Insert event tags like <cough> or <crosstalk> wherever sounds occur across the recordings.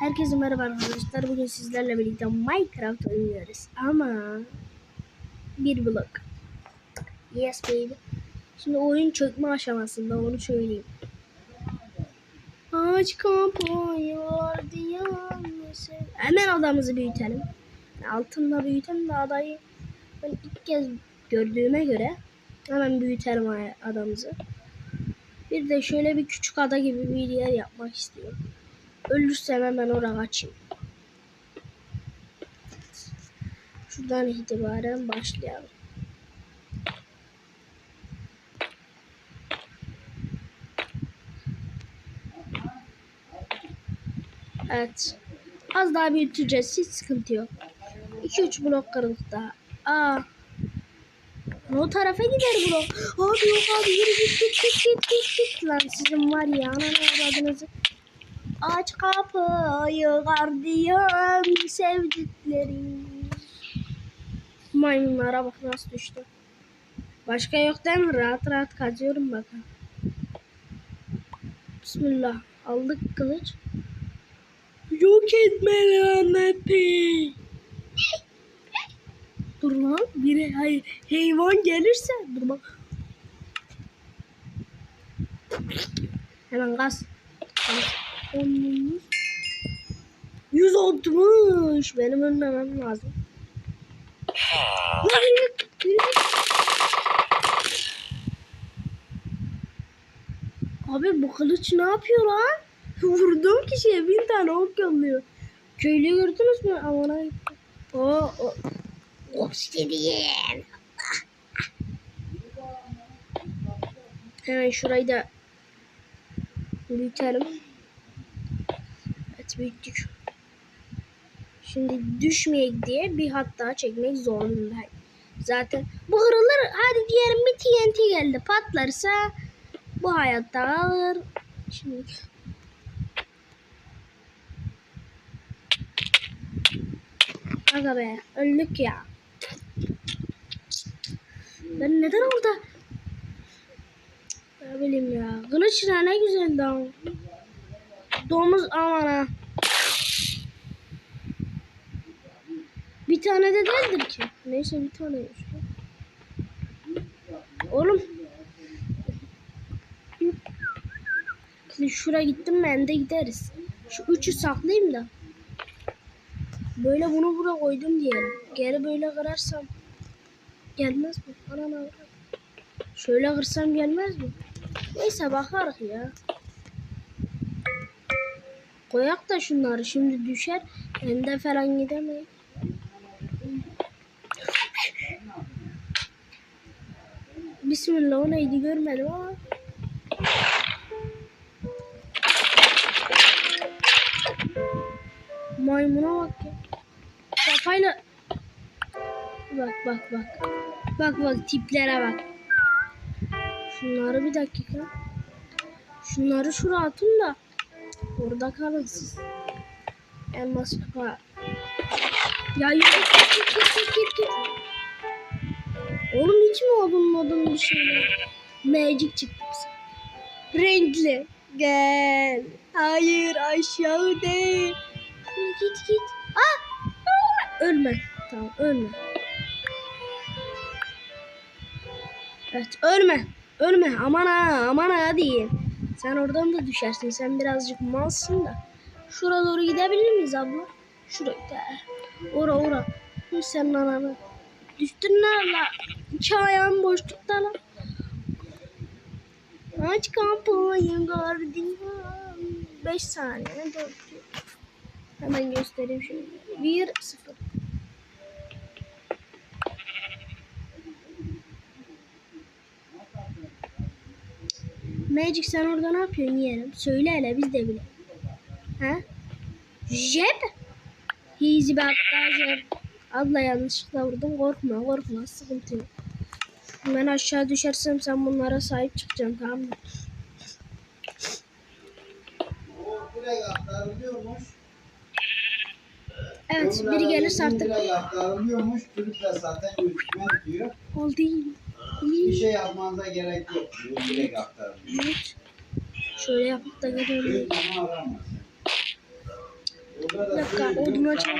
Herkese merhaba arkadaşlar. Bugün sizlerle birlikte Minecraft oynuyoruz. Ama bir blok. Yes baby. Şimdi oyun çökme aşamasında onu söyleyeyim. Aç kapıyı diyanlısı. Hemen adamızı büyütelim. Altında büyütelim de adayı ben ilk kez gördüğüme göre hemen büyütelim adamızı. Bir de şöyle bir küçük ada gibi bir yer yapmak istiyorum. Ölürsem hemen oraya kaçayım. Şuradan itibaren başlayalım. Evet. Az daha büyüteceğiz. Hiç sıkıntı yok. 2-3 blok kırıldık daha. Aa. O tarafa gider blok. Abi yok abi yürü git git git git git git. Lan sizin var ya ananı avradınızı. Aç kapıyı gardiyan sevdiklerim. Maymunlara bak nasıl düştü. Başka yok değil mi? Rahat rahat kazıyorum bakın. Bismillah. Aldık kılıç. Yok etme laneti. Dur lan. Biri hayır, hayvan gelirse. Dur bak. Hemen gaz. 10 160. Benim ölmemem lazım. Abi bu kılıç ne yapıyor lan? <laughs> Vurduğum kişiye bin tane ok yolluyor. Köylüyü gördünüz mü? Aman ay. O o. Obsidian. Hemen şurayı da büyütelim. Evet büyüttük. Şimdi düşmeyek diye bir hat daha çekmek zorundayım. Zaten bu kırılır. Hadi diyelim bir TNT geldi. Patlarsa bu hayatta kalır. Şimdi Aga be öldük ya. Ben neden orada? Ne bileyim ya. Kılıçla ne güzeldi ama. Domuz aman ha. Bir tane de değildir ki. Neyse bir taneymiş. Oğlum. Şimdi şuraya gittim ben de gideriz. Şu üçü saklayayım da. Böyle bunu buraya koydum diyelim. Geri böyle kırarsam gelmez mi? Anam avrat. Şöyle kırsam gelmez mi? Neyse bakarız ya. Koyak da şunları şimdi düşer. Ende falan gidemeyiz. Bismillah o neydi görmedim ama. Maymuna bak ya. Kafayla. Bak bak bak. Bak bak tiplere bak. Şunları bir dakika. Şunları şuraya atın da. Orada kalın siz. Elmas kupa. Ya yürü git git git git git git. Oğlum hiç mi odun modun bir şeyler? Magic çıktı. Renkli. Gel. Hayır aşağı değil. Git git. Ah! ölme. Tamam ölme. Evet ölme. Ölme aman ha aman ha diyeyim. Sen oradan da düşersin. Sen birazcık malsın da. Şura doğru gidebilir miyiz abla? Şuraya gider. Ora ora. Hı senin ananı. Düştün ne la? İki ayağın boşlukta la. Aç kampanyayı gardiyan. 5 saniye. dört. Hemen göstereyim şimdi. 1-0. Magic sen orada ne yapıyorsun yeğenim? Söyle hele biz de bilelim. Ha? Jeb? Easy bir hatta jeb. Abla yanlışlıkla vurdum. Korkma korkma sıkıntı yok. Ben aşağı düşersem sen bunlara sahip çıkacaksın tamam mı? Evet biri gelirse artık. Türkler zaten diyor. oldu. Bir şey yapmanıza gerek yok. diyor, Direkt. Evet. Şöyle yapıp da. Orada Bir da dakika odunu açalım.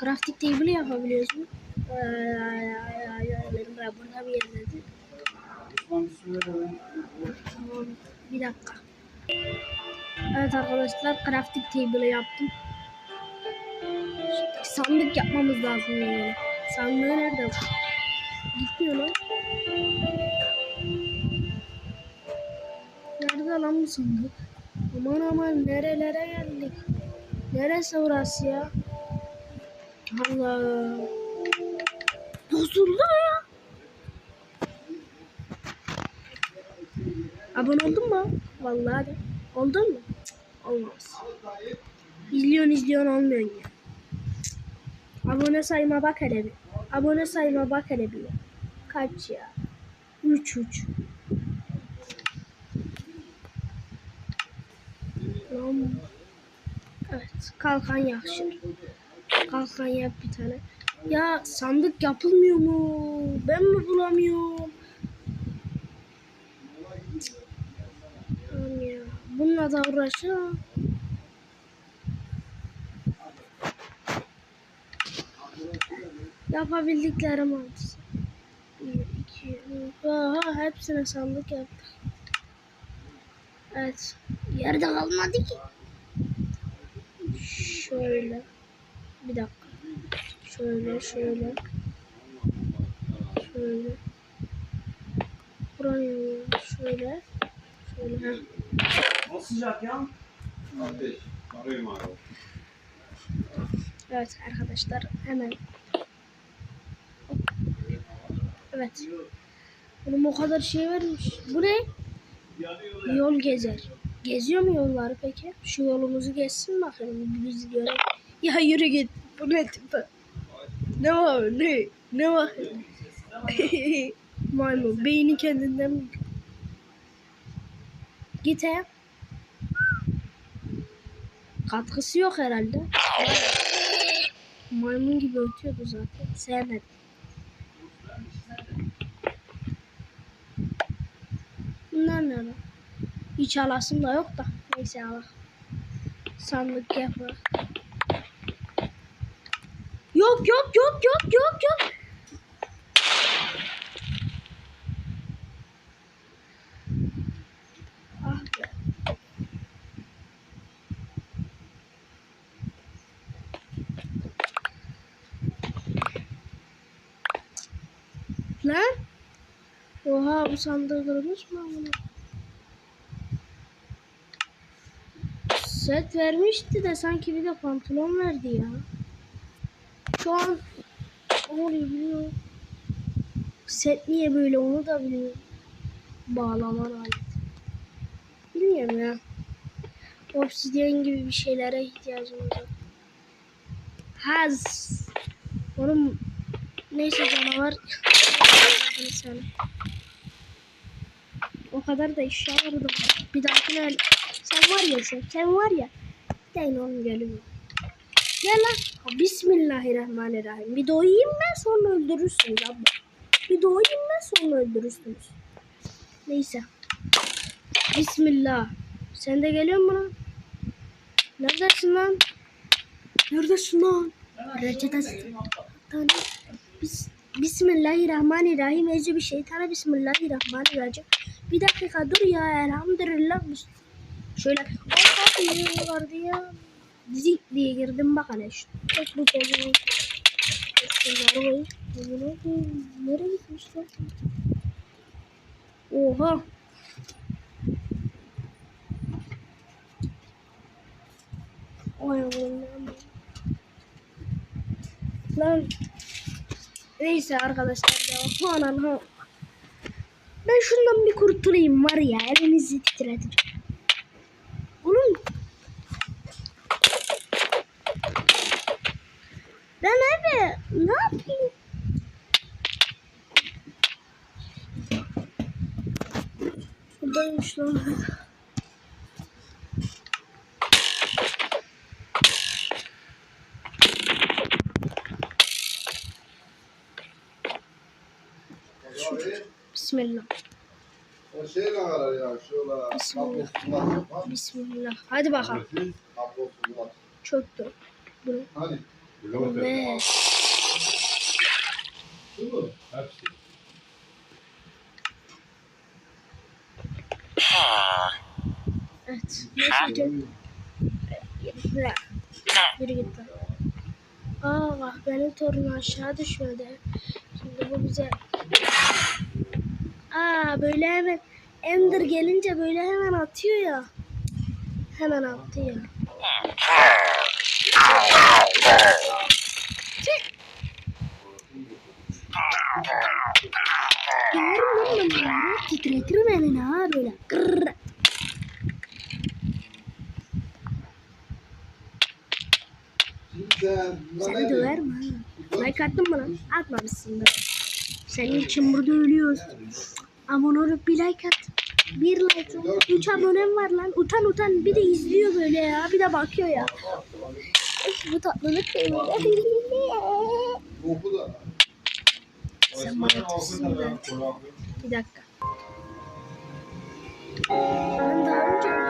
Crafting table yapabiliyoruz mu? Ee, burada bir yerlerde. Bir. Tamam. Dakika. Evet arkadaşlar crafting table yaptım. Sandık yapmamız lazım yani. Sandığı nerede? Gitmiyor lan. Nerede lan bu sandık? Aman aman nerelere geldik? Neresi burası ya? Allah. Bozuldu ya. Abone oldun mu? Vallahi de. Oldun mu? Cık, Olmaz. İzliyorsun izliyorsun olmuyorsun ya. Abone sayma bak hele bir. Abone sayma bak hele bir. Kaç ya? 3 3. Lan. Evet. Kalkan yakışır. Kalkan yap bir tane. Ya sandık yapılmıyor mu? Ben mi bulamıyorum? Tamam ya. Bununla da uğraşamam. Yapabildiklerim hangisi? Bir, iki, üç. Aha hepsine sandık yaptık. Evet. Yerde kalmadı ki. Şöyle. Bir dakika. Şöyle şöyle. Şöyle. Buraya şöyle. Şöyle. Heh. Nasıl sıcak ya? Ateş. Arayayım abi. Evet arkadaşlar hemen. Evet. Oğlum o kadar şey vermiş. Bu ne? Yol gezer. Geziyor mu yolları peki? Şu yolumuzu geçsin bakalım. Biz göre. Ya yürü git. Bu ne tipi? Ne var? Ne? Ne var? <laughs> Maymun. Beyni kendinden? Git he. Katkısı yok herhalde. Maymun gibi ötüyordu zaten. Sevmedim. Lan? Hiç alasım da yok da. Neyse al. Sandık yapı. Yok yok yok yok yok yok. Ah be. Lan. Oha bu sandığı kırmış mı? Set vermişti de sanki bir de pantolon verdi ya. Şu an oluyor biliyorum. Set niye böyle onu da bilmiyorum. Bağlama aleti. Bilmiyorum ya. Obsidian gibi bir şeylere ihtiyacımız var. Haz. Oğlum neyse canavar. O kadar da eşya vardı. Bir dahakine el- sen var ya sen, sen var ya. Deyin oğlum geliyor. Gel lan. Bismillahirrahmanirrahim. Bir doyayım ben sonra öldürürsünüz abla. Bir doyayım ben sonra öldürürsünüz. Neyse. Bismillah. Sen de geliyor musun? Neredesin lan? Neredesin lan? Reçetesi. Tane. Bis Bismillahirrahmanirrahim. Ece bir şeytana Bismillahirrahmanirrahim. Bir dakika dur ya elhamdülillah. Şöyle Allah vardı ya. Zik diye girdim bak hele şu. Tek bu koy. Nereye gitmiş lan? Oha. Oy Allah'ım. Lan Neyse arkadaşlar. Anan ha. Ben şundan bir kurtulayım var ya elinizi titreteceğim. Oğlum. Ben abi ne yapayım? Buradaymış lan. Bismillah. şeyle var ya şöyle Bismillah. Bismillah. Hadi bakalım. Çöktü. Hadi. Hepsi. Evet. Neyse ki. Yürü. Yürü git lan. Aa bak benim torun aşağı düşmedi. Şimdi bu bize... Böyle hemen Ender gelince böyle hemen atıyor ya. Hemen attı ya. Tüh. Diyorum lan ben bunları. Titretir beni ha böyle. Kırr. Seni döver mi? Like attın mı lan? Atmamışsın da. Senin için burada ölüyoruz. Abone olup bir like at. Bir like at. Üç abonem var lan. Utan utan. Bir de izliyor böyle ya. Bir de bakıyor ya. Bu tatlılık değil. Sen bana. Bir dakika. Ben